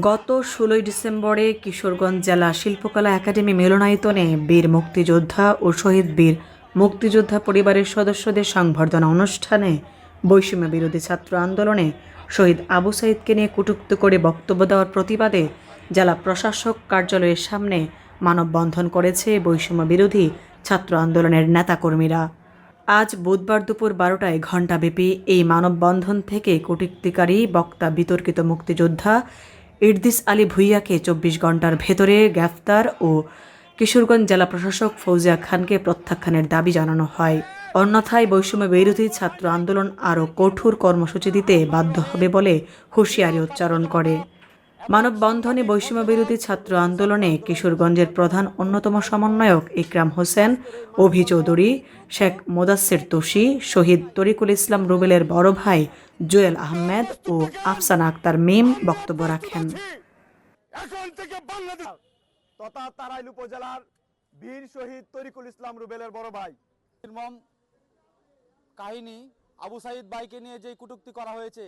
গত ষোলোই ডিসেম্বরে কিশোরগঞ্জ জেলা শিল্পকলা একাডেমি মিলনায়তনে বীর মুক্তিযোদ্ধা ও শহীদ বীর মুক্তিযোদ্ধা পরিবারের সদস্যদের সংবর্ধনা অনুষ্ঠানে বৈষম্য বিরোধী ছাত্র আন্দোলনে শহীদ আবু সাইদকে নিয়ে কটূক্ত করে বক্তব্য দেওয়ার প্রতিবাদে জেলা প্রশাসক কার্যালয়ের সামনে মানববন্ধন করেছে বৈষম্য বিরোধী ছাত্র আন্দোলনের নেতাকর্মীরা। আজ বুধবার দুপুর বারোটায় ঘণ্টাব্যাপী এই মানববন্ধন থেকে কটূক্তিকারী বক্তা বিতর্কিত মুক্তিযোদ্ধা ইরদিস আলী ভুইয়াকে চব্বিশ ঘণ্টার ভেতরে গ্রেফতার ও কিশোরগঞ্জ জেলা প্রশাসক ফৌজিয়া খানকে প্রত্যাখ্যানের দাবি জানানো হয়। অন্যথায় বৈষম্য বিরোধী ছাত্র আন্দোলন আরও কঠোর কর্মসূচি দিতে বাধ্য হবে বলে হুঁশিয়ারি উচ্চারণ করে। মানববন্ধনে বৈষম্য বিরোধী ছাত্র আন্দোলনে কিশোরগঞ্জের প্রধান অন্যতম সমন্বয়ক ইকরাম হোসেন, অভি চৌধুরী, শেখ মোদাসের তোষি শহীদ তরিকুল ইসলাম রুবেলের বড় ভাই জুয়েল আহমেদ ও আফসানা আক্তার মিম বক্তব্য রাখেন। এখন থেকে তথা তারাইল উপজেলার বীর শহীদ তরিকুল ইসলাম রুবেলের বড় ভাই। নির্মম কাহিনী আবু সাইদ ভাইকে নিয়ে যে কুটুক্তি করা হয়েছে।